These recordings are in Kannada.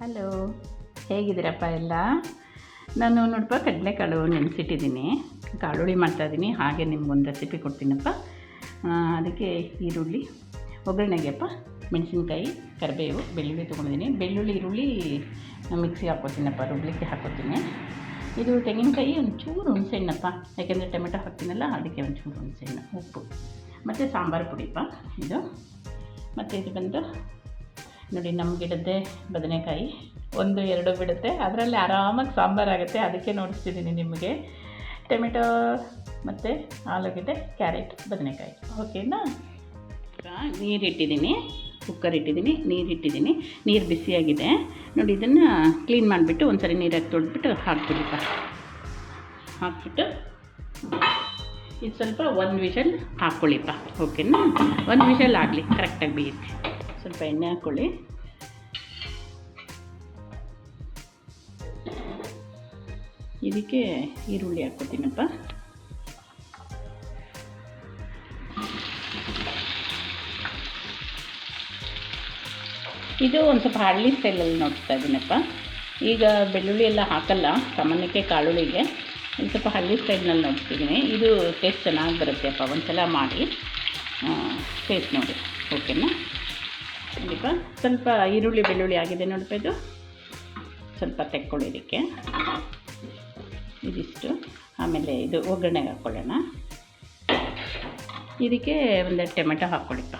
ಹಲೋ. ಹೇಗಿದ್ದೀರಪ್ಪ ಎಲ್ಲ? ನಾನು ನೋಡಪ್ಪ, ಕಡಲೆಕಾಳು ನೆನೆಸಿಟ್ಟಿದ್ದೀನಿ. ಕಾಳುಳಿ ಮಾಡ್ತಾಯಿದ್ದೀನಿ ಹಾಗೆ ನಿಮ್ಗೊಂದು ರೆಸಿಪಿ ಕೊಡ್ತೀನಪ್ಪ. ಅದಕ್ಕೆ ಈರುಳ್ಳಿ, ಒಗ್ಗರಣೆಗೆಪ್ಪ, ಮೆಣಸಿನ್ಕಾಯಿ, ಕರಿಬೇವು, ಬೆಳ್ಳುಳ್ಳಿ ತೊಗೊಂಡಿದ್ದೀನಿ. ಬೆಳ್ಳುಳ್ಳಿ, ಈರುಳ್ಳಿ ಮಿಕ್ಸಿಗೆ ಹಾಕ್ಕೋತೀನಪ್ಪ ರುಬ್ಲಿಕ್ಕೆ ಹಾಕ್ಕೋತೀನಿ ಇದು ತೆಂಗಿನಕಾಯಿ ಒಂಚೂರು ಹುಣಸೆಹಣ್ಣಪ್ಪ ಯಾಕೆಂದರೆ ಟೊಮೆಟೊ ಹಾಕ್ತೀನಲ್ಲ, ಅದಕ್ಕೆ ಒಂಚೂರು ಹುಣಸೆಹಣ್ಣು ಉಪ್ಪು. ಮತ್ತು ಸಾಂಬಾರು ಪುಡಿಪ್ಪ ಇದು. ಮತ್ತು ಇದು ಬಂದು ನೋಡಿ ನಮ್ಮ ಗಿಡದ್ದೇ ಬದನೆಕಾಯಿ. ಒಂದು, ಎರಡು ಬಿಡುತ್ತೆ. ಅದರಲ್ಲಿ ಆರಾಮಾಗಿ ಸಾಂಬಾರಾಗುತ್ತೆ ಅದಕ್ಕೆ ನೋಡಿಸ್ತಿದ್ದೀನಿ ನಿಮಗೆ. ಟೊಮೆಟೊ ಮತ್ತು ಆಲೂಗಡ್ಡೆ, ಕ್ಯಾರೆಟ್, ಬದನೆಕಾಯಿ. ಓಕೆನಾ? ನೀರಿಟ್ಟಿದ್ದೀನಿ ಕುಕ್ಕರ್ ಇಟ್ಟಿದ್ದೀನಿ. ನೀರಿಟ್ಟಿದ್ದೀನಿ ನೀರು ಬಿಸಿಯಾಗಿದೆ. ನೋಡಿ, ಇದನ್ನು ಕ್ಲೀನ್ ಮಾಡಿಬಿಟ್ಟು ಒಂದು ಸರಿ ನೀರಾಗಿ ತೊಳೆದ್ಬಿಟ್ಟು ಹಾಕ್ಬಿಡಿಪ್ಪ ಹಾಕ್ಬಿಟ್ಟು ಇದು ಸ್ವಲ್ಪ ಒಂದು ವಿಷಲ್ ಹಾಕ್ಕೊಳ್ಳಿಪ್ಪ ಓಕೆನಾ? ಒಂದು ವಿಷಲ್ ಆಗಲಿ. ಕರೆಕ್ಟಾಗಿ ಬೇಯುತ್ತೆ ಸ್ವಲ್ಪ ಎಣ್ಣೆ ಹಾಕ್ಕೊಳ್ಳಿ ಇದಕ್ಕೆ ಈರುಳ್ಳಿ ಹಾಕ್ಕೊತೀನಪ್ಪ. ಇದು ಒಂದು ಸ್ವಲ್ಪ ಹಳ್ಳಿ ಸ್ಟೈಲಲ್ಲಿ ನೋಡ್ತಾ ಇದ್ದೀನಪ್ಪ ಈಗ ಬೆಳ್ಳುಳ್ಳಿ ಎಲ್ಲ ಹಾಕಲ್ಲ, ಸಾಮಾನ್ಯಕ್ಕೆ ಕಾಳುಳಿಗೆ ಒಂದು ಸ್ವಲ್ಪ ಹಳ್ಳಿ ಸ್ಟೈಲ್ನಲ್ಲಿ ನೋಡ್ತಿದ್ದೀನಿ ಇದು ಟೇಸ್ಟ್ ಚೆನ್ನಾಗಿ ಬರುತ್ತೆಪ್ಪ ಒಂದು ಸಲ ಮಾಡಿ ಟೇಸ್ಟ್ ನೋಡಿ. ಓಕೆನಾ ನೋಡಿಪ್ಪ ಸ್ವಲ್ಪ ಈರುಳ್ಳಿ, ಬೆಳ್ಳುಳ್ಳಿ ಆಗಿದೆ ನೋಡಪ್ಪ ಇದು. ಸ್ವಲ್ಪ ತೆಕ್ಕೊಳ್ಳೋದಕ್ಕೆ. ಇದಿಷ್ಟು. ಆಮೇಲೆ ಇದು ಒಗ್ಗರಣೆಗೆ ಹಾಕ್ಕೊಳ್ಳೋಣ ಇದಕ್ಕೆ ಒಂದು ಟೊಮೆಟೊ ಹಾಕ್ಕೊಳ್ಳಿಪ್ಪ.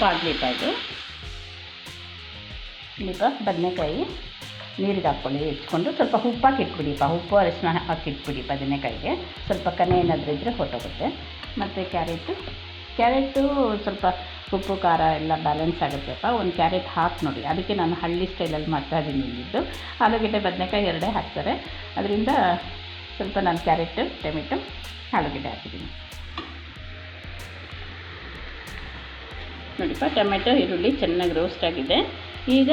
ಸ್ವಲ್ಪ ಇದು ಇಲ್ಲಿಪ್ಪ ಬದನೆಕಾಯಿ ನೀರಿಗೆ ಹಾಕ್ಕೊಳ್ಳಿ. ಇಟ್ಕೊಂಡು ಸ್ವಲ್ಪ ಉಪ್ಪು ಹಾಕಿ ಇಟ್ಬಿಡಿಪ್ಪ. ಉಪ್ಪು ಅರಿಶಿನ ಹಾಕಿ ಇಟ್ಬಿಡಿ ಬದನೆಕಾಯಿಗೆ. ಸ್ವಲ್ಪ ಕನೆ ಏನಾದರೂ ಇದ್ದರೆ ಹೊಟ್ಟೋಗುತ್ತೆ. ಮತ್ತು ಕ್ಯಾರೆಟು ಕ್ಯಾರೆಟು ಸ್ವಲ್ಪ ಉಪ್ಪು, ಖಾರ ಎಲ್ಲ ಬ್ಯಾಲೆನ್ಸ್ ಆಗುತ್ತೆಪ್ಪ. ಒಂದು ಕ್ಯಾರೆಟ್ ಹಾಕಿ ನೋಡಿ. ಅದಕ್ಕೆ ನಾನು ಹಳ್ಳಿ ಸ್ಟೈಲಲ್ಲಿ ಮಾಡ್ತಾ ಇದ್ದೀನಿ ಇಲ್ಲಿದ್ದು. ಆಲೂಗೆಡ್ಡೆ ಬದನೆಕಾಯಿ ಎರಡೇ ಹಾಕ್ತಾರೆ. ಅದರಿಂದ ಸ್ವಲ್ಪ ನಾನು ಕ್ಯಾರೆಟು, ಟೊಮೆಟೊ, ಆಲೂಗಡ್ಡೆ ಹಾಕಿದ್ದೀನಿ. ನೋಡಿಪ್ಪ, ಟೊಮೆಟೊ, ಈರುಳ್ಳಿ ಚೆನ್ನಾಗಿ ರೋಸ್ಟ್ ಆಗಿದೆ. ಈಗ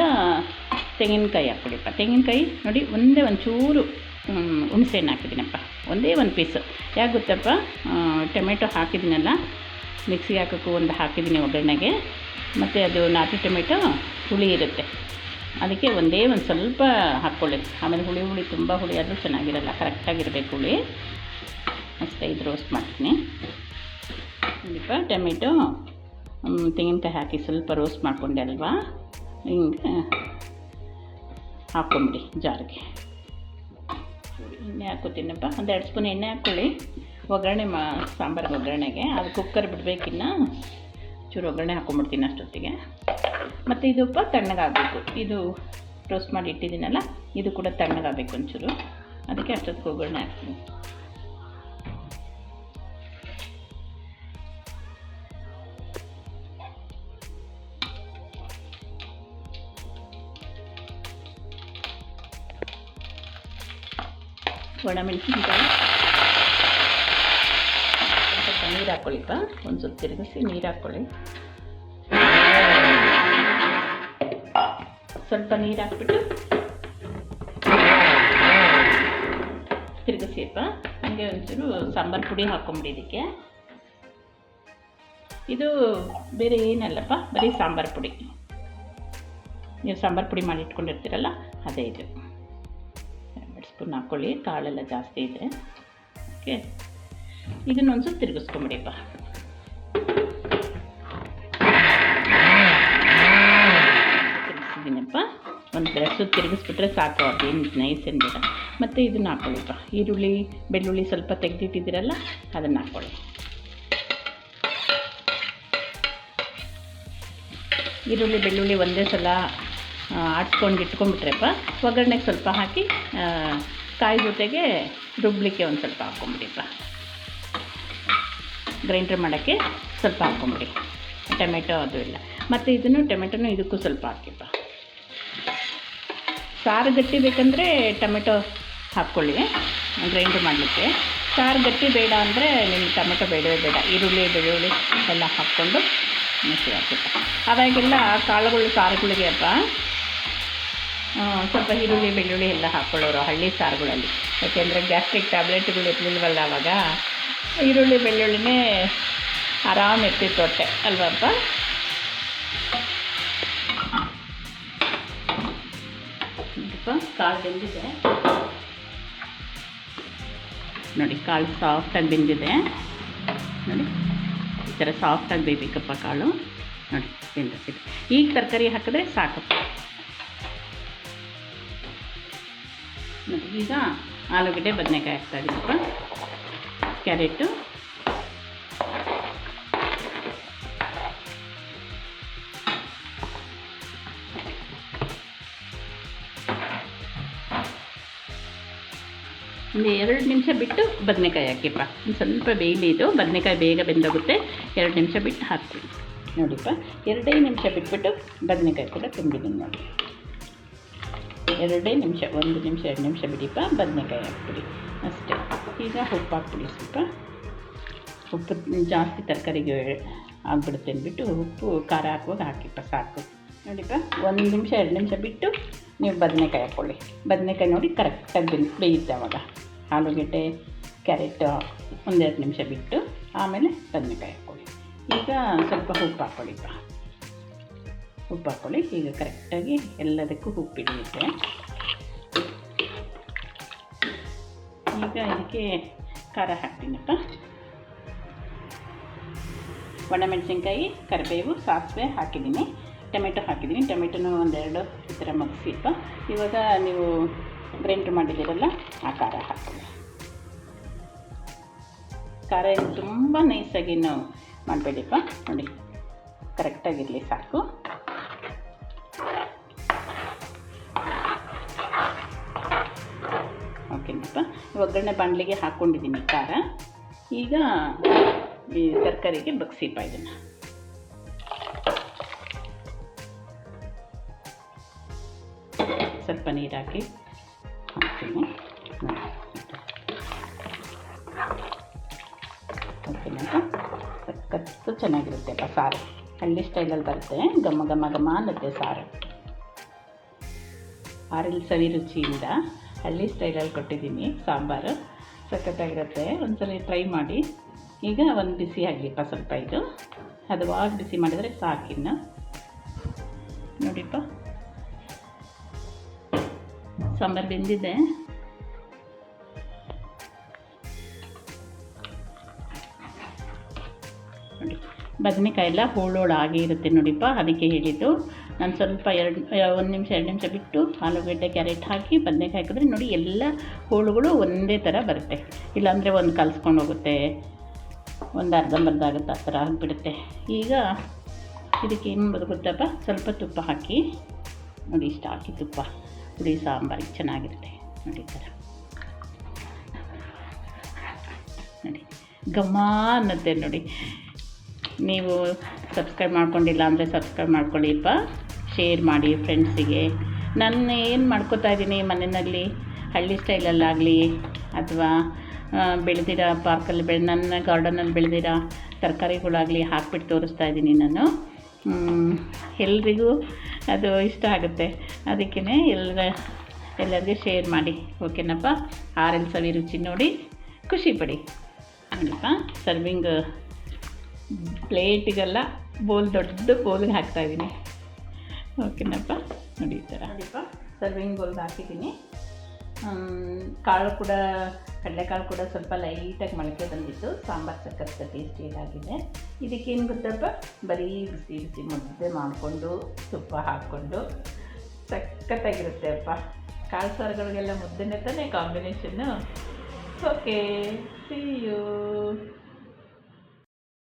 ತೆಂಗಿನಕಾಯಿ ಹಾಕ್ಬಿಡಿಪ್ಪ. ತೆಂಗಿನಕಾಯಿ ನೋಡಿ, ಒಂದೇ ಒಂದು ಚೂರು ಹುಣಸೆಹಣ್ಣು ಹಾಕಿದ್ದೀನಪ್ಪ. ಒಂದೇ ಒಂದು ಪೀಸು ಯಾಕೆ ಗೊತ್ತಪ್ಪ? ಟೊಮೆಟೊ ಹಾಕಿದ್ದೀನಲ್ಲ ಮಿಕ್ಸಿಗೆ ಹಾಕೋಕ್ಕೂ ಒಂದು ಹಾಕಿದ್ದೀನಿ ಒಗ್ಗರಣೆಗೆ. ಮತ್ತು ಅದು ನಾಟಿ ಟೊಮೆಟೊ ಹುಳಿ ಇರುತ್ತೆ. ಅದಕ್ಕೆ ಒಂದೇ ಒಂದು ಸ್ವಲ್ಪ ಹಾಕ್ಕೊಳ್ಳಿ. ಆಮೇಲೆ ಹುಳಿ ಹುಳಿ ತುಂಬ ಹುಳಿ ಆದರೂ ಚೆನ್ನಾಗಿರಲ್ಲ. ಕರೆಕ್ಟಾಗಿರಬೇಕು ಹುಳಿ. ಅಷ್ಟೇ ಇದು ರೋಸ್ಟ್ ಮಾಡ್ತೀನಿ. ನೋಡಿಪ್ಪ, ಟೊಮೆಟೊ ತೆಂಗಿನಕಾಯಿ ಹಾಕಿ ಸ್ವಲ್ಪ ರೋಸ್ಟ್ ಮಾಡಿಕೊಂಡೆ ಅಲ್ವಾ? ಹಿಂಗೆ ಹಾಕ್ಕೊಂಬಿಡಿ ಜಾರಿಗೆ. ಎಣ್ಣೆ ಹಾಕೋತೀನಪ್ಪ. ಒಂದು ಎರಡು ಸ್ಪೂನ್ ಎಣ್ಣೆ ಹಾಕ್ಕೊಳ್ಳಿ ಒಗ್ಗರಣೆ ಮಾ, ಸಾಂಬಾರು ಒಗ್ಗರಣೆಗೆ. ಅದು ಕುಕ್ಕರ್ ಬಿಡಬೇಕಿನ್ನ ಚೂರು ಒಗ್ಗರಣೆ ಹಾಕ್ಕೊಂಬಿಡ್ತೀನಿ ಅಷ್ಟೊತ್ತಿಗೆ. ಮತ್ತು ಇದಪ್ಪ ತಣ್ಣಗಾಗಬೇಕು. ಇದು ರೋಸ್ಟ್ ಮಾಡಿ ಇಟ್ಟಿದ್ದೀನಲ್ಲ, ಇದು ಕೂಡ ತಣ್ಣಗಾಗಬೇಕು ಒಂಚೂರು. ಅದಕ್ಕೆ ಅಷ್ಟೊತ್ತಿಗೆ ಒಗ್ಗರಣೆ ಹಾಕ್ತೀನಿ. ಒಣಮೆಣಸಿನ್ಕಾಯಿ ಸ್ವಲ್ಪ ನೀರು ಹಾಕ್ಕೊಳ್ಳಿಪ್ಪ ಒಂದು ಸ್ವಲ್ಪ ತಿರುಗಿಸಿ ನೀರು ಹಾಕ್ಕೊಳ್ಳಿ ಸ್ವಲ್ಪ ನೀರು ಹಾಕ್ಬಿಟ್ಟು ತಿರುಗಿಸಿಪ್ಪ ಹಾಗೆ ಒಂಚೂರು ಸಾಂಬಾರು ಪುಡಿ ಹಾಕ್ಕೊಂಬಿಡಿ ಇದಕ್ಕೆ. ಇದು ಬೇರೆ ಏನಲ್ಲಪ್ಪ, ಬರೀ ಸಾಂಬಾರು ಪುಡಿ. ನೀವು ಸಾಂಬಾರು ಪುಡಿ ಮಾಡಿ ಇಟ್ಕೊಂಡಿರ್ತೀರಲ್ಲ, ಅದೇ ಇದು. ಸ್ಪೂನ್ ಹಾಕ್ಕೊಳ್ಳಿ ಕಾಳೆಲ್ಲ ಜಾಸ್ತಿ ಇದೆ ಓಕೆ ಇದನ್ನೊಂದು ಸ್ವಲ್ಪ ತಿರುಗಿಸ್ಕೊಂಬಿಡಿಪ್ಪ. ತಿರುಗಿಸಿದ್ದೀನಪ್ಪ ಒಂದು ಸುತ್ತು ತಿರುಗಿಸ್ಬಿಟ್ರೆ ಸಾಕು, ಅದೇನು ನೈಸ್ ಏನಿಲ್ಲ ಮತ್ತು ಇದನ್ನ ಹಾಕ್ಕೊಳ್ಳಿಪ್ಪ ಈರುಳ್ಳಿ, ಬೆಳ್ಳುಳ್ಳಿ ಸ್ವಲ್ಪ ತೆಗೆದಿಟ್ಟಿದ್ದೀರಲ್ಲ, ಅದನ್ನು ಹಾಕ್ಕೊಳ್ಳಿ ಈರುಳ್ಳಿ, ಬೆಳ್ಳುಳ್ಳಿ ಒಂದೇ ಸಲ ಆಡ್ಸ್ಕೊಂಡು ಇಟ್ಕೊಂಡ್ಬಿಟ್ರೆಪ್ಪ. ಒಗ್ಗರಣೆಗೆ ಸ್ವಲ್ಪ ಹಾಕಿ ಕಾಯಿ ಜೊತೆಗೆ ರುಬ್ಲಿಕ್ಕೆ ಒಂದು ಸ್ವಲ್ಪ ಹಾಕ್ಕೊಂಬಿಡಿಪ್ಪ. ಗ್ರೈಂಡ್ರ್ ಮಾಡೋಕ್ಕೆ ಸ್ವಲ್ಪ ಹಾಕ್ಕೊಂಬಿಡಿ. ಟೊಮೆಟೊ ಅದು ಇಲ್ಲ. ಮತ್ತು ಇದನ್ನು, ಟೊಮೆಟೊನು ಇದಕ್ಕೂ ಸ್ವಲ್ಪ ಹಾಕಿಪ್ಪ. ಸಾರು ಗಟ್ಟಿ ಬೇಕಂದರೆ ಟೊಮೆಟೊ ಹಾಕ್ಕೊಳ್ಳಿ ಗ್ರೈಂಡ್ ಮಾಡಲಿಕ್ಕೆ. ಸಾರು ಗಟ್ಟಿ ಬೇಡ ಅಂದರೆ ನಿಮ್ಗೆ ಟೊಮೆಟೊ ಬೇಡವೇ ಬೇಡ. ಈರುಳ್ಳಿ, ಬೆಳ್ಳುಳ್ಳಿ ಎಲ್ಲ ಹಾಕ್ಕೊಂಡು ಮಿಕ್ಸಿ ಹಾಕಿಪ್ಪ ಅವಾಗೆಲ್ಲ ಕಾಳುಗಳು, ಸಾರುಗಳಿಗೆ ಅಪ್ಪ ಸ್ವಲ್ಪ ಈರುಳ್ಳಿ, ಬೆಳ್ಳುಳ್ಳಿ ಎಲ್ಲ ಹಾಕ್ಕೊಳ್ಳೋರು ಹಳ್ಳಿ ಸಾರುಗಳಲ್ಲಿ. ಯಾಕೆಂದರೆ ಗ್ಯಾಸ್ಟ್ರಿಕ್ ಟ್ಯಾಬ್ಲೆಟ್ಗಳು ಇರಲಿಲ್ವಲ್ಲ ಆವಾಗ ಈರುಳ್ಳಿ, ಬೆಳ್ಳುಳ್ಳಿನೇ ಆರಾಮ್ ಇರ್ತಿತ್ತು ಹೊಟ್ಟೆ ಅಲ್ವಪ್ಪ ಕಾಳು ಬೆಂದಿದೆ. ನೋಡಿ ಕಾಳು ಸಾಫ್ಟಾಗಿ ಬೆಂದಿದೆ. ನೋಡಿ, ಈ ಥರ ಸಾಫ್ಟಾಗಿ ಬೇಯಬೇಕಪ್ಪ ಕಾಳು ನೋಡಿ ಬೆಂದಿದೆ ಈಗ ತರಕಾರಿ ಹಾಕಿದ್ರೆ ಸಾಕಪ್ಪ. ನೋಡಿ ಈಗ ಆಲೂಗಡ್ಡೆ, ಬದನೆಕಾಯಿ ಹಾಕ್ತಾ ಇದ್ದೀನಪ್ಪ ಕ್ಯಾರೆಟು. ಒಂದು ಎರಡು ನಿಮಿಷ ಬಿಟ್ಟು ಬದನೆಕಾಯಿ ಹಾಕಿಪ್ಪ. ಒಂದು ಸ್ವಲ್ಪ ಬೇಯಲಿ ಇದು, ಬದನೆಕಾಯಿ ಬೇಗ ಬೆಂದೋಗುತ್ತೆ. ಎರಡು ನಿಮಿಷ ಬಿಟ್ಟು ಹಾಕ್ತೀನಿ. ನೋಡಿಪ್ಪ. ಎರಡೇ ನಿಮಿಷ ಬಿಟ್ಬಿಟ್ಟು ಬದನೆಕಾಯಿ ಕೂಡ ತುಂಬಿದ್ದೀನಿ ನೋಡಿ. ಎರಡೇ ನಿಮಿಷ, ಒಂದು ನಿಮಿಷ, ಎರಡು ನಿಮಿಷ ಬಿಡಿಪ್ಪ, ಬದನೆಕಾಯಿ ಹಾಕ್ಬಿಡಿ. ಅಷ್ಟೇ. ಈಗ ಉಪ್ಪು ಹಾಕ್ಬಿಡಿ ಸ್ವಲ್ಪ. ಉಪ್ಪು ಜಾಸ್ತಿ ತರಕಾರಿಗೆ ಆಗ್ಬಿಡುತ್ತೆ ಅಂದ್ಬಿಟ್ಟು ಉಪ್ಪು ಖಾರ ಹಾಕುವಾಗ ಹಾಕಿಪ್ಪ, ಸಾಕು. ನೋಡಿಪ್ಪ, ಒಂದು ನಿಮಿಷ, ಎರಡು ನಿಮಿಷ ಬಿಟ್ಟು ನೀವು ಬದನೆಕಾಯಿ ಹಾಕ್ಕೊಳ್ಳಿ. ಬದನೆಕಾಯಿ ನೋಡಿ ಕರೆಕ್ಟಾಗಿ ಬೆನ್, ಬೇಯುತ್ತೆ ಅವಾಗ. ಆಲೂಗೆಡ್ಡೆ, ಕ್ಯಾರೆಟ್, ಒಂದೆರಡು ನಿಮಿಷ ಬಿಟ್ಟು ಆಮೇಲೆ ಬದನೆಕಾಯಿ ಹಾಕ್ಕೊಳ್ಳಿ. ಈಗ ಸ್ವಲ್ಪ ಉಪ್ಪು ಹಾಕ್ಕೊಳ್ಳಿಪ್ಪ. ಉಪ್ಪು ಹಾಕ್ಕೊಳ್ಳಿ ಈಗ ಕರೆಕ್ಟಾಗಿ ಎಲ್ಲದಕ್ಕೂ ಉಪ್ಪು ಹಿಡಿಯುತ್ತೆ ಈಗ ಇದಕ್ಕೆ ಖಾರ ಹಾಕ್ತೀನಪ್ಪ. ಒಣಮೆಣಸಿನ್ಕಾಯಿ, ಕರಿಬೇವು, ಸಾಸಿವೆ ಹಾಕಿದ್ದೀನಿ. ಟೊಮೆಟೊ ಹಾಕಿದ್ದೀನಿ. ಟೊಮೆಟೊನೂ ಒಂದೆರಡು ಈ ಥರ ಮಗ್ಸಿಪ್ಪ ಇವಾಗ ನೀವು ಗ್ರೈಂಡ್ರ್ ಮಾಡಿದ್ದೀರಲ್ಲ, ಆ ಖಾರ ಹಾಕೊಳ್ಳಿ ಖಾರ ತುಂಬ ನೈಸಾಗಿ ನಾವು ಮಾಡಬೇಡಿಪ್ಪ. ನೋಡಿ ಕರೆಕ್ಟಾಗಿರಲಿ ಸಾಕು. ಒಗ್ಗರಣೆ ಬಾಣಲಿಗೆ ಹಾಕ್ಕೊಂಡಿದ್ದೀನಿ ಖಾರ. ಈಗ ಈ ತರಕಾರಿಗೆ ಬಗ್ಸಿಪ್ಪ ಇದನ್ನು ಸ್ವಲ್ಪ ನೀರು ಹಾಕಿ ಹಾಕ್ತೀನಿ. ಸಖತ್ತು ಚೆನ್ನಾಗಿರುತ್ತೆಪ್ಪ ಸಾರು? ಹಳ್ಳಿ ಸ್ಟೈಲಲ್ಲಿ ಬರುತ್ತೆ. ಘಮ ಘಮ ಘಮ ಅನ್ನತ್ತೆ ಸಾರು. ಆರಿಲ್ ಸವಿ ರುಚಿಯಿಂದ ಹಳ್ಳಿ ಸ್ಟೈಲಲ್ಲಿ ಕೊಟ್ಟಿದ್ದೀನಿ ಸಾಂಬಾರು. ಸಖತ್ತಾಗಿರುತ್ತೆ. ಒಂದ್ಸಲ ಟ್ರೈ ಮಾಡಿ. ಈಗ ಒಂದು ಬಿಸಿ ಆಗಲಿಪ್ಪ ಸ್ವಲ್ಪ ಇದು. ಹದವಾಗಿ ಬಿಸಿ ಮಾಡಿದರೆ ಸಾಕಿನ್ನು ನೋಡಿಪ್ಪ. ಸಾಂಬಾರು ಬೆಂದಿದೆ. ಬದನೆಕಾಯಿ ಎಲ್ಲ ಹೋಳೋಳಾಗಿ ಇರುತ್ತೆ ನೋಡಿಪ್ಪ, ಅದಕ್ಕೆ ಹೇಳಿದ್ದು. ನಾನು ಸ್ವಲ್ಪ ಎರಡು ಒಂದು ನಿಮಿಷ, ಎರಡು ನಿಮಿಷ ಬಿಟ್ಟು ಆಲೂಗಡ್ಡೆ, ಕ್ಯಾರೆಟ್ ಹಾಕಿ ಬದನೆಕಾಯಿ ಹಾಕಿದ್ರೆ ನೋಡಿ ಎಲ್ಲ ಹೋಳುಗಳು ಒಂದೇ ಥರ ಬರುತ್ತೆ. ಇಲ್ಲಾಂದರೆ ಒಂದು ಕಲಿಸ್ಕೊಂಡು ಹೋಗುತ್ತೆ. ಒಂದು ಅರ್ಧಂಬರ್ಧ ಆಗುತ್ತೆ ಆ ಥರ ಆಗಿಬಿಡುತ್ತೆ. ಈಗ ಇದಕ್ಕೆ ಏನು ಗೊತ್ತಪ್ಪ? ಸ್ವಲ್ಪ ತುಪ್ಪ ಹಾಕಿ ನೋಡಿ ಇಷ್ಟು ಹಾಕಿ ತುಪ್ಪ. ಹುಳಿ ಸಾಂಬಾರು ಚೆನ್ನಾಗಿರುತ್ತೆ ನೋಡಿ ಥರ. ನೋಡಿ, ಘಮ ಅನ್ನತ್ತೆ ನೋಡಿ. ನೀವು ಸಬ್ಸ್ಕ್ರೈಬ್ ಮಾಡ್ಕೊಂಡಿಲ್ಲ ಅಂದರೆ ಸಬ್ಸ್ಕ್ರೈಬ್ ಮಾಡ್ಕೊಳ್ಳಿಪ್ಪ ಶೇರ್ ಮಾಡಿ ಫ್ರೆಂಡ್ಸಿಗೆ ನಾನು ಏನು ಮಾಡ್ಕೋತಾ ಇದ್ದೀನಿ ಮನೆಯಲ್ಲಿ? ಹಳ್ಳಿ ಸ್ಟೈಲಲ್ಲಾಗಲಿ ಅಥವಾ ಬೆಳೆದಿರೋ ಪಾರ್ಕಲ್ಲಿ ಬೆಳೆ, ನನ್ನ ಗಾರ್ಡನಲ್ಲಿ ಬೆಳೆದಿರೋ ತರಕಾರಿಗಳಾಗಲಿ ಹಾಕ್ಬಿಟ್ಟು ತೋರಿಸ್ತಾ ಇದ್ದೀನಿ ನಾನು. ಎಲ್ರಿಗೂ ಅದು ಇಷ್ಟ ಆಗುತ್ತೆ. ಅದಕ್ಕೇ ಎಲ್ಲರ ಎಲ್ಲರಿಗೂ ಶೇರ್ ಮಾಡಿ. ಓಕೆನಪ್ಪ ಆರೆಲ್ ಸವಿ ರುಚಿ ನೋಡಿ. ಖುಷಿ ಪಡಿ. ನೋಡಪ್ಪ ಸರ್ವಿಂಗ್ ಪ್ಲೇಟಿಗೆಲ್ಲ ಬೋಲ್, ದೊಡ್ಡ ಬೋಲ್ಗೆ ಹಾಕ್ತಾಯಿದ್ದೀನಿ ಓಕೆನಪ್ಪ? ನೋಡಿ ಈ ಥರ. ಸರ್ವಿಂಗ್ ಬೋಲ್ಗೆ ಹಾಕಿದ್ದೀನಿ. ಕಾಳು ಕೂಡ, ಕಡಲೆಕಾಳು ಕೂಡ ಸ್ವಲ್ಪ ಲೈಟಾಗಿ ಮೊಳಕೆ ಬಂದಿತ್ತು. ಸಾಂಬಾರು ಸಕ್ಕತ್ತ ಟೇಸ್ಟಿಯಾಗಿದೆ ಇದಕ್ಕೇನು ಗೊತ್ತಪ್ಪ? ಬರೀ ಬಿಸಿ ಬಿಸಿ ಮುದ್ದೆ ಮಾಡಿಕೊಂಡು, ತುಪ್ಪ ಹಾಕ್ಕೊಂಡು ಸಖತ್ತಾಗಿರುತ್ತೆ ಅಪ್ಪ. ಕಾಳು ಸಾರುಗಳಿಗೆಲ್ಲ ಮುದ್ದೆನೇ ತಾನೇ ಕಾಂಬಿನೇಷನ್ನು ಓಕೆ ಸಿ ಯು